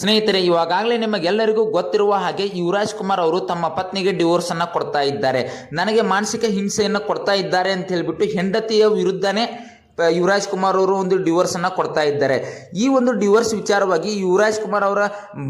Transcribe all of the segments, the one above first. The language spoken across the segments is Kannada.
ಸ್ನೇಹಿತರೆ ಇವಾಗಲೇ ನಿಮಗೆಲ್ಲರಿಗೂ ಗೊತ್ತಿರುವ ಹಾಗೆ ಯುವರಾಜ್ ಕುಮಾರ್ ಅವರು ತಮ್ಮ ಪತ್ನಿಗೆ ಡಿವೋರ್ಸ್ ಅನ್ನ ಕೊಡ್ತಾ ಇದ್ದಾರೆ. ನನಗೆ ಮಾನಸಿಕ ಹಿಂಸೆಯನ್ನು ಕೊಡ್ತಾ ಇದ್ದಾರೆ ಅಂತ ಹೇಳ್ಬಿಟ್ಟು ಹೆಂಡತಿಯ ವಿರುದ್ಧನೇ ಯುವರಾಜ್ ಕುಮಾರ್ ಅವರು ಒಂದು ಡಿವೋರ್ಸನ್ನು ಕೊಡ್ತಾ ಇದ್ದಾರೆ. ಈ ಒಂದು ಡಿವೋರ್ಸ್ ವಿಚಾರವಾಗಿ ಯುವರಾಜ್ ಕುಮಾರ್ ಅವರ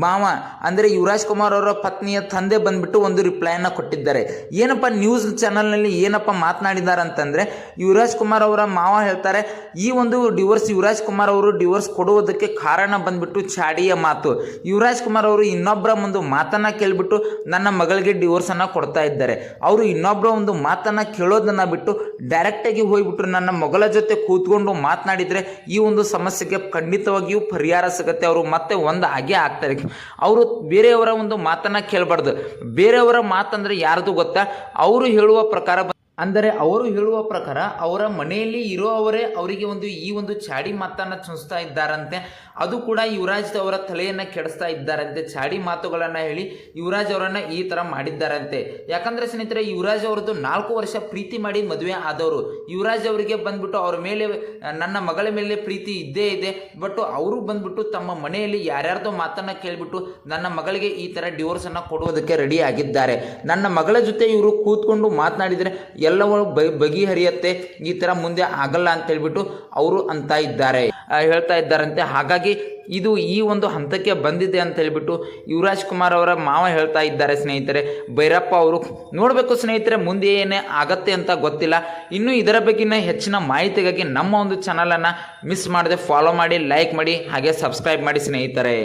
ಮಾವ, ಅಂದ್ರೆ ಯುವರಾಜ್ ಕುಮಾರ್ ಅವರ ಪತ್ನಿಯ ತಂದೆ ಬಂದ್ಬಿಟ್ಟು ಒಂದು ರಿಪ್ಲೈಯನ್ನು ಕೊಟ್ಟಿದ್ದಾರೆ. ಏನಪ್ಪ ನ್ಯೂಸ್ ಚಾನಲ್ನಲ್ಲಿ ಏನಪ್ಪ ಮಾತನಾಡಿದ್ದಾರೆ ಅಂತಂದ್ರೆ, ಯುವರಾಜ್ ಕುಮಾರ್ ಅವರ ಮಾವ ಹೇಳ್ತಾರೆ, ಈ ಒಂದು ಡಿವೋರ್ಸ್ ಯುವರಾಜ್ ಕುಮಾರ್ ಅವರು ಡಿವೋರ್ಸ್ ಕೊಡುವುದಕ್ಕೆ ಕಾರಣ ಬಂದ್ಬಿಟ್ಟು ಚಾಡಿಯ ಮಾತು. ಯುವರಾಜ್ ಕುಮಾರ್ ಅವರು ಇನ್ನೊಬ್ಬರ ಒಂದು ಮಾತನ್ನ ಕೇಳಿಬಿಟ್ಟು ನನ್ನ ಮಗಳಿಗೆ ಡಿವೋರ್ಸನ್ನು ಕೊಡ್ತಾ ಇದ್ದಾರೆ. ಅವರು ಇನ್ನೊಬ್ಬರ ಒಂದು ಮಾತನ್ನ ಕೇಳೋದನ್ನ ಬಿಟ್ಟು ಡೈರೆಕ್ಟ್ ಆಗಿ ಹೋಗ್ಬಿಟ್ಟು ನನ್ನ ಮಗಳ ಜೊತೆ ಕೂತ್ಕೊಂಡು ಮಾತನಾಡಿದರೆ ಈ ಒಂದು ಸಮಸ್ಯೆಗೆ ಖಂಡಿತವಾಗಿಯೂ ಪರಿಹಾರ ಸಿಗುತ್ತೆ ಅವರು. ಮತ್ತೆ ಒಂದು ಹಾಗೆ ಆಗ್ತಾರೆ ಅವರು ಬೇರೆಯವರ ಒಂದು ಮಾತನ್ನ ಕೇಳಬಾರ್ದು. ಬೇರೆಯವರ ಮಾತಂದರೆ ಯಾರದು ಗೊತ್ತಾ? ಅವರು ಹೇಳುವ ಪ್ರಕಾರ ಅಂದರೆ ಅವರು ಹೇಳುವ ಪ್ರಕಾರ ಅವರ ಮನೆಯಲ್ಲಿ ಇರುವವರೇ ಅವರಿಗೆ ಒಂದು ಈ ಒಂದು ಚಾಡಿ ಮಾತನ್ನು ಚುಣಿಸ್ತಾ ಇದ್ದಾರಂತೆ. ಅದು ಕೂಡ ಯುವರಾಜ್ ಅವರ ತಲೆಯನ್ನು ಕೆಡಿಸ್ತಾ ಇದ್ದಾರಂತೆ. ಚಾಡಿ ಮಾತುಗಳನ್ನು ಹೇಳಿ ಯುವರಾಜ್ ಅವರನ್ನು ಈ ಥರ ಮಾಡಿದ್ದಾರಂತೆ. ಯಾಕಂದರೆ ಸ್ನೇಹಿತರೆ, ಯುವರಾಜ್ ಅವರದ್ದು ನಾಲ್ಕು ವರ್ಷ ಪ್ರೀತಿ ಮಾಡಿ ಮದುವೆ ಆದವರು. ಯುವರಾಜ್ ಅವರಿಗೆ ಬಂದ್ಬಿಟ್ಟು ಅವ್ರ ಮೇಲೆ, ನನ್ನ ಮಗಳ ಮೇಲೆ ಪ್ರೀತಿ ಇದ್ದೇ ಇದೆ. ಬಟ್ ಅವರು ಬಂದ್ಬಿಟ್ಟು ತಮ್ಮ ಮನೆಯಲ್ಲಿ ಯಾರ್ಯಾರ್ದೋ ಮಾತನ್ನು ಕೇಳಿಬಿಟ್ಟು ನನ್ನ ಮಗಳಿಗೆ ಈ ಥರ ಡಿವೋರ್ಸನ್ನು ಕೊಡುವುದಕ್ಕೆ ರೆಡಿ ಆಗಿದ್ದಾರೆ. ನನ್ನ ಮಗಳ ಜೊತೆ ಇವರು ಕೂತ್ಕೊಂಡು ಮಾತನಾಡಿದ್ರೆ ಎಲ್ಲವೂ ಬಗೆಹರಿಯತ್ತೆ, ಈ ಥರ ಮುಂದೆ ಆಗಲ್ಲ ಅಂತ ಹೇಳ್ಬಿಟ್ಟು ಅವರು ಅಂತ ಇದ್ದಾರೆ. ಹೇಳ್ತಾ ಇದ್ದಾರಂತೆ. ಹಾಗಾಗಿ ಇದು ಈ ಒಂದು ಹಂತಕ್ಕೆ ಬಂದಿದೆ ಅಂತ ಹೇಳಿಬಿಟ್ಟು ಯುವರಾಜ್ ಕುಮಾರ್ ಅವರ ಮಾವ ಹೇಳ್ತಾ ಇದ್ದಾರೆ ಸ್ನೇಹಿತರೆ. ಭೈರಪ್ಪ ಅವರು, ನೋಡಬೇಕು ಸ್ನೇಹಿತರೆ ಮುಂದೆ ಏನೇ ಆಗತ್ತೆ ಅಂತ ಗೊತ್ತಿಲ್ಲ. ಇನ್ನು ಇದರ ಬಗ್ಗಿನ ಹೆಚ್ಚಿನ ಮಾಹಿತಿಗಾಗಿ ನಮ್ಮ ಒಂದು ಚಾನಲನ್ನು ಮಿಸ್ ಮಾಡದೆ ಫಾಲೋ ಮಾಡಿ ಲೈಕ್ ಮಾಡಿ, ಹಾಗೆ ಸಬ್ಸ್ಕ್ರೈಬ್ ಮಾಡಿ ಸ್ನೇಹಿತರೆ.